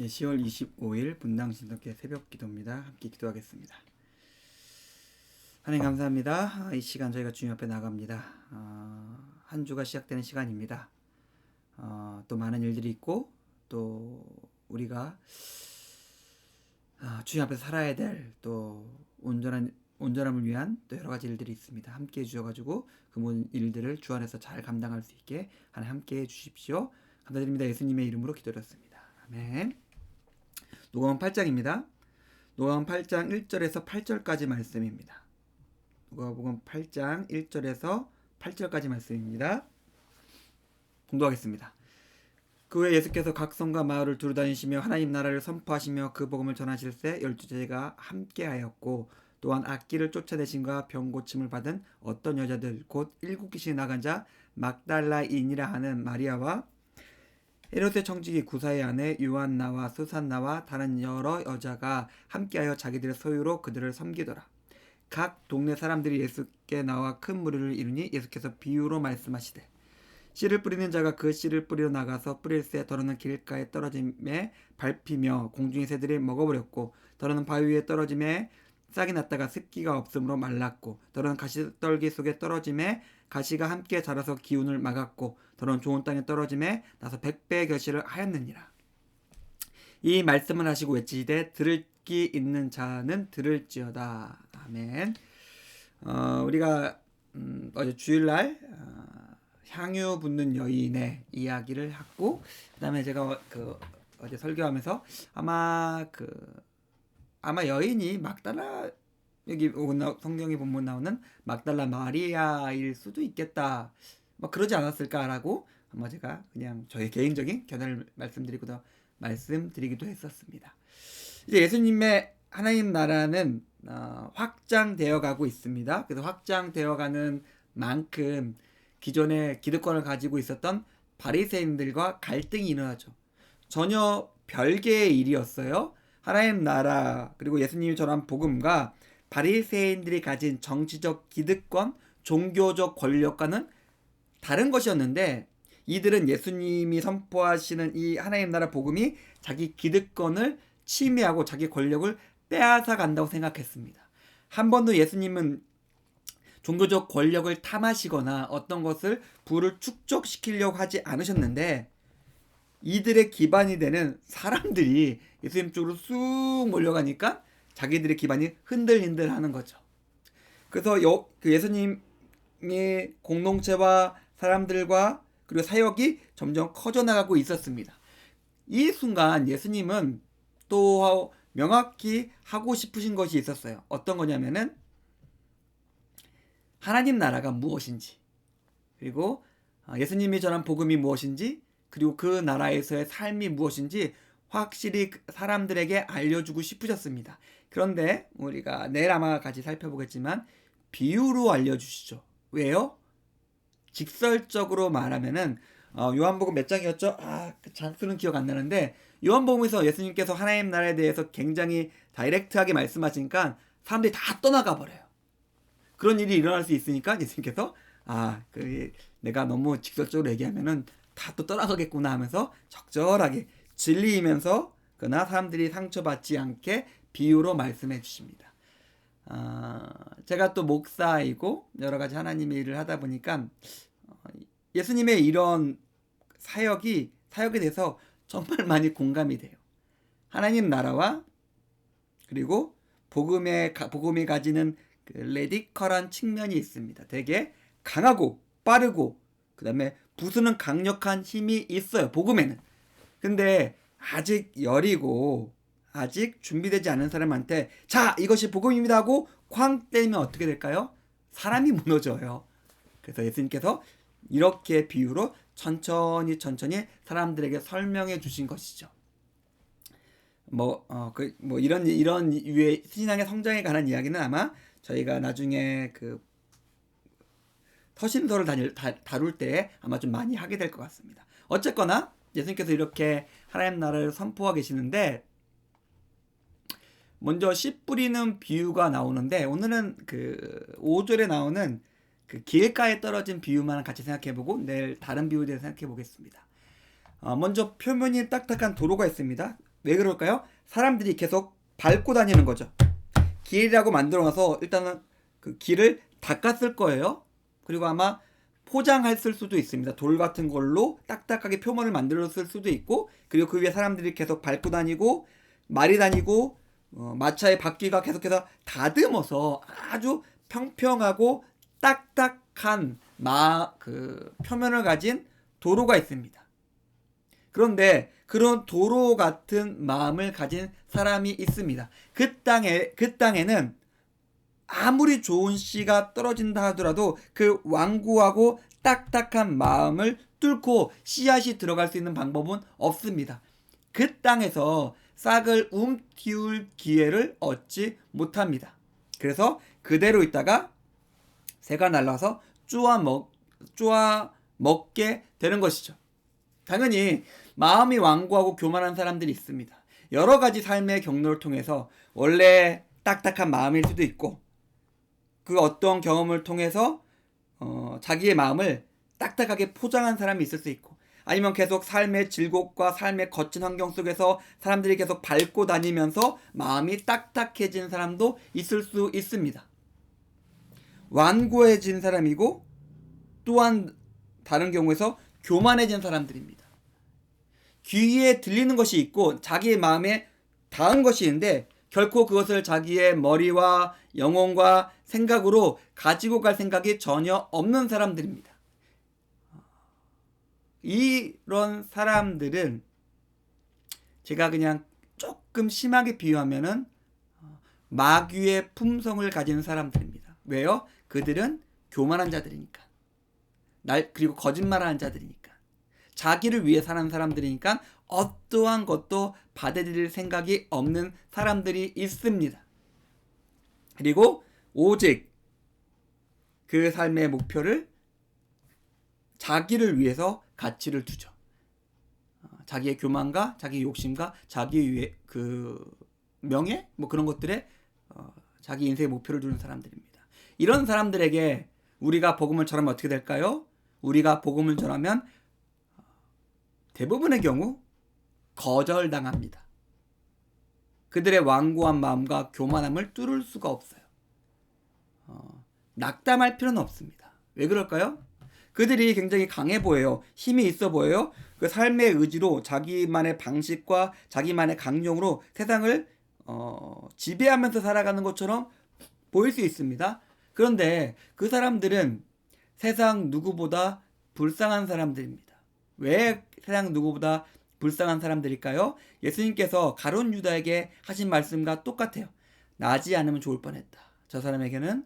예, 10월 25일 분당 신덕교 새벽 기도입니다. 함께 기도하겠습니다. 하나님 감사합니다. 아, 이 시간 저희가 주님 앞에 나갑니다. 어, 한 주가 시작되는 시간입니다. 어, 또 많은 일들이 있고 또 우리가 어, 주님 앞에 살아야 될 또 온전한 온전함을 위한 또 여러 가지 일들이 있습니다. 함께 해주셔가지고 그 모든 일들을 주 안에서 잘 감당할 수 있게 하나님 함께 해주십시오. 감사드립니다. 예수님의 이름으로 기도드렸습니다. 아멘. 노가음 8장입니다. 노가음 8장 1절에서 8절까지 말씀입니다. 누가복음 8장 1절에서 8절까지 말씀입니다. 공도하겠습니다. 그 후에 예수께서 각 성과 마을을 두루 다니시며 하나님 나라를 선포하시며 그 복음을 전하실 때 열두 제가 함께하였고 또한 악기를 쫓아내신과 병 고침을 받은 어떤 여자들 곧 일곱 귀신이 나간 자 막달라인이라 하는 마리아와 헤롯의 청지기 구사의 아내 요한나와 수산나와 다른 여러 여자가 함께하여 자기들의 소유로 그들을 섬기더라. 각 동네 사람들이 예수께 나와 큰 무리를 이루니 예수께서 비유로 말씀하시되 씨를 뿌리는 자가 그 씨를 뿌리러 나가서 뿌릴새 더러는 길가에 떨어짐에 밟히며 공중의 새들이 먹어버렸고 더러는 바위 위에 떨어짐에 싹이 났다가 습기가 없으므로 말랐고 더러는 가시떨기 속에 떨어짐에 가시가 함께 자라서 기운을 막았고 더러는 좋은 땅에 떨어짐에 나서 백배의 결실을 하였느니라. 이 말씀을 하시고 외치되 들을 귀 있는 자는 들을지어다. 아멘. 어, 우리가 음, 어제 주일날 어, 향유 붓는 여인의 이야기를 했고 그다음에 제가 그 어제 설교하면서 아마 그 아마 여인이 막달라 여기 성경에 본문 나오는 막달라 마리아일 수도 있겠다. 뭐 그러지 않았을까라고 아마 제가 그냥 저의 개인적인 견해를 말씀드리고도 말씀드리기도 했었습니다. 이제 예수님의 하나님 나라는 어, 확장되어 가고 있습니다. 그래서 확장되어 가는 만큼 기존의 기득권을 가지고 있었던 바리새인들과 갈등이 일어나죠. 전혀 별개의 일이었어요. 하나님 나라 그리고 예수님이 전한 복음과 바리새인들이 가진 정치적 기득권, 종교적 권력과는 다른 것이었는데 이들은 예수님이 선포하시는 이 하나님 나라 복음이 자기 기득권을 침해하고 자기 권력을 빼앗아 간다고 생각했습니다. 한 번도 예수님은 종교적 권력을 탐하시거나 어떤 것을 부를 축적시키려고 하지 않으셨는데 이들의 기반이 되는 사람들이 예수님 쪽으로 쑥 몰려가니까 자기들의 기반이 흔들흔들 하는 거죠. 그래서 여, 그 예수님의 공동체와 사람들과 그리고 사역이 점점 커져나가고 있었습니다. 이 순간 예수님은 또 명확히 하고 싶으신 것이 있었어요. 어떤 거냐면은 하나님 나라가 무엇인지 그리고 아, 예수님이 전한 복음이 무엇인지 그리고 그 나라에서의 삶이 무엇인지 확실히 그 사람들에게 알려주고 싶으셨습니다. 그런데 우리가 내일 아마 같이 살펴보겠지만 비유로 알려주시죠. 왜요? 직설적으로 말하면은 어, 요한복음 몇 장이었죠? 아, 그 장수는 기억 안 나는데 요한복음에서 예수님께서 하나님 나라에 대해서 굉장히 다이렉트하게 말씀하시니까 사람들이 다 떠나가 버려요. 그런 일이 일어날 수 있으니까 예수님께서 아, 그 내가 너무 직설적으로 얘기하면은 다 또 떠나가겠구나 하면서 적절하게 진리이면서 그러나 사람들이 상처받지 않게 비유로 말씀해 주십니다. 아, 제가 또 목사이고 여러 가지 하나님의 일을 하다 보니까 어, 예수님의 이런 사역이 사역에 대해서 정말 많이 공감이 돼요. 하나님 나라와 그리고 복음의 복음이 가지는 그 레디컬한 측면이 있습니다. 되게 강하고 빠르고 그다음에 부수는 강력한 힘이 있어요. 복음에는. 근데 아직 여리고 아직 준비되지 않은 사람한테 자 이것이 복음입니다 하고 쾅 때리면 어떻게 될까요? 사람이 무너져요. 그래서 예수님께서 이렇게 비유로 천천히 천천히 사람들에게 설명해 주신 것이죠. 뭐, 어, 그, 뭐, 이런, 이런 유의 신앙의 성장에 관한 이야기는 아마 저희가 나중에 그, 터신서를 다닐, 다, 다룰 때 아마 좀 많이 하게 될 것 같습니다. 어쨌거나, 예수님께서 이렇게 하나님 나라를 선포하고 계시는데, 먼저 씨 뿌리는 비유가 나오는데, 오늘은 그, 5절에 나오는 그 길가에 떨어진 비유만 같이 생각해보고 내일 다른 비유에 대해서 생각해보겠습니다. 어, 먼저 표면이 딱딱한 도로가 있습니다. 왜 그럴까요? 사람들이 계속 밟고 다니는 거죠. 길이라고 만들어놔서 일단은 그 길을 닦았을 거예요. 그리고 아마 포장했을 수도 있습니다. 돌 같은 걸로 딱딱하게 표면을 만들었을 수도 있고, 그리고 그 위에 사람들이 계속 밟고 다니고, 말이 다니고, 어, 마차의 바퀴가 계속해서 다듬어서 아주 평평하고 딱딱한 마, 그 표면을 가진 도로가 있습니다. 그런데 그런 도로 같은 마음을 가진 사람이 있습니다. 그 땅에 그 땅에는 아무리 좋은 씨가 떨어진다 하더라도 그 완고하고 딱딱한 마음을 뚫고 씨앗이 들어갈 수 있는 방법은 없습니다. 그 땅에서 싹을 움키울 기회를 얻지 못합니다. 그래서 그대로 있다가 새가 날라서 쪼아 먹 쪼아 먹게 되는 것이죠. 당연히 마음이 완고하고 교만한 사람들이 있습니다. 여러 가지 삶의 경로를 통해서 원래 딱딱한 마음일 수도 있고 그 어떤 경험을 통해서 어, 자기의 마음을 딱딱하게 포장한 사람이 있을 수 있고 아니면 계속 삶의 질곡과 삶의 거친 환경 속에서 사람들이 계속 밟고 다니면서 마음이 딱딱해진 사람도 있을 수 있습니다. 완고해진 사람이고 또한 다른 경우에서 교만해진 사람들입니다. 귀에 들리는 것이 있고 자기의 마음에 닿은 것이 있는데 결코 그것을 자기의 머리와 영혼과 생각으로 가지고 갈 생각이 전혀 없는 사람들입니다. 이런 사람들은 제가 그냥 조금 심하게 비유하면은 마귀의 품성을 가진 사람들입니다. 왜요? 그들은 교만한 자들이니까. 날 그리고 거짓말하는 자들이니까. 자기를 위해 사는 사람들이니까 어떠한 것도 받아들일 생각이 없는 사람들이 있습니다. 그리고 오직 그 삶의 목표를 자기를 위해서 가치를 두죠. 어, 자기의 교만과 자기 욕심과 자기 위해 그 명예 뭐 그런 것들에 어, 자기 인생의 목표를 두는 사람들입니다. 이런 사람들에게 우리가 복음을 전하면 어떻게 될까요? 우리가 복음을 전하면 대부분의 경우 거절당합니다. 그들의 완고한 마음과 교만함을 뚫을 수가 없어요. 어, 낙담할 필요는 없습니다. 왜 그럴까요? 그들이 굉장히 강해 보여요. 힘이 있어 보여요. 그 삶의 의지로 자기만의 방식과 자기만의 강령으로 세상을 어, 지배하면서 살아가는 것처럼 보일 수 있습니다. 그런데 그 사람들은 세상 누구보다 불쌍한 사람들입니다. 왜 세상 누구보다 불쌍한 사람들일까요? 예수님께서 가론 유다에게 하신 말씀과 똑같아요. 나지 않으면 좋을 뻔했다. 저 사람에게는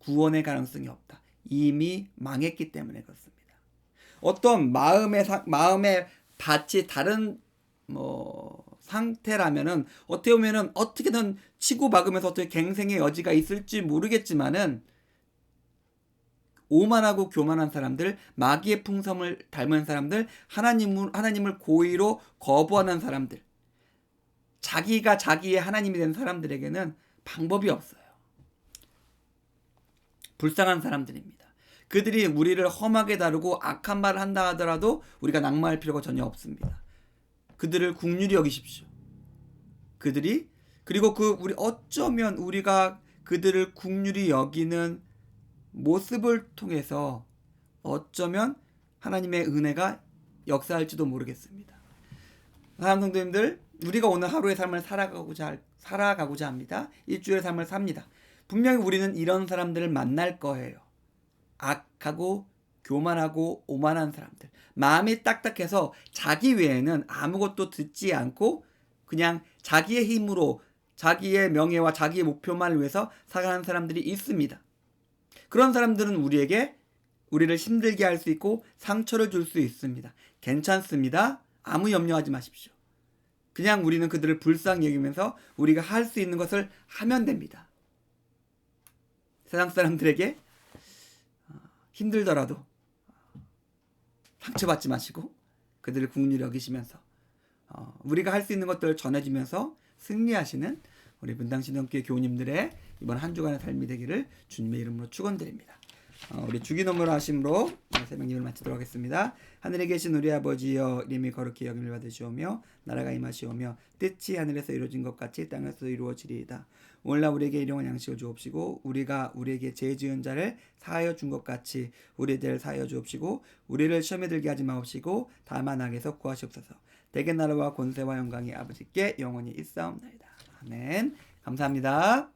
구원의 가능성이 없다. 이미 망했기 때문에 그렇습니다. 어떤 마음의 사, 마음의 밭이 다른 뭐 상태라면은 어떻게 보면은 어떻게든 치고 박으면서 어떻게 갱생의 여지가 있을지 모르겠지만은 오만하고 교만한 사람들, 마귀의 풍성을 닮은 사람들, 하나님을 하나님을 고의로 거부하는 사람들, 자기가 자기의 하나님이 된 사람들에게는 방법이 없어요. 불쌍한 사람들입니다. 그들이 우리를 험하게 다루고 악한 말을 한다 하더라도 우리가 낙마할 필요가 전혀 없습니다. 그들을 국률이 여기십시오. 그들이 그리고 그 우리 어쩌면 우리가 그들을 국률이 여기는 모습을 통해서 어쩌면 하나님의 은혜가 역사할지도 모르겠습니다. 사람 성도님들, 우리가 오늘 하루의 삶을 살아가고자 살아가고자 합니다. 일주일의 삶을 삽니다. 분명히 우리는 이런 사람들을 만날 거예요. 악하고 교만하고 오만한 사람들. 마음이 딱딱해서 자기 외에는 아무것도 듣지 않고 그냥 자기의 힘으로 자기의 명예와 자기의 목표만을 위해서 살아가는 사람들이 있습니다. 그런 사람들은 우리에게 우리를 힘들게 할 수 있고 상처를 줄 수 있습니다. 괜찮습니다. 아무 염려하지 마십시오. 그냥 우리는 그들을 불쌍히 여기면서 우리가 할 수 있는 것을 하면 됩니다. 세상 사람들에게 어, 힘들더라도 상처받지 마시고 그들을 국률 여기시면서 어, 우리가 할 수 있는 것들을 전해주면서 승리하시는 우리 분당신학교회 교우님들의 이번 한 주간의 삶이 되기를 주님의 이름으로 축원드립니다. 어, 우리 주기도문을 하심으로 새벽 예배를 마치도록 하겠습니다. 하늘에 계신 우리 아버지여 이름이 거룩히 여김을 받으시오며 나라가 임하시오며 뜻이 하늘에서 이루어진 것 같이 땅에서 이루어지리이다. 오늘날 우리에게 일용할 양식을 주옵시고 우리가 우리에게 죄 지은 자를 사하여 준 것 같이 우리 죄를 사하여 주옵시고 우리를 시험에 들게 하지 마옵시고 다만 악에서 구하시옵소서. 대개 나라와 권세와 영광이 아버지께 영원히 있사옵나이다. 아멘. 감사합니다.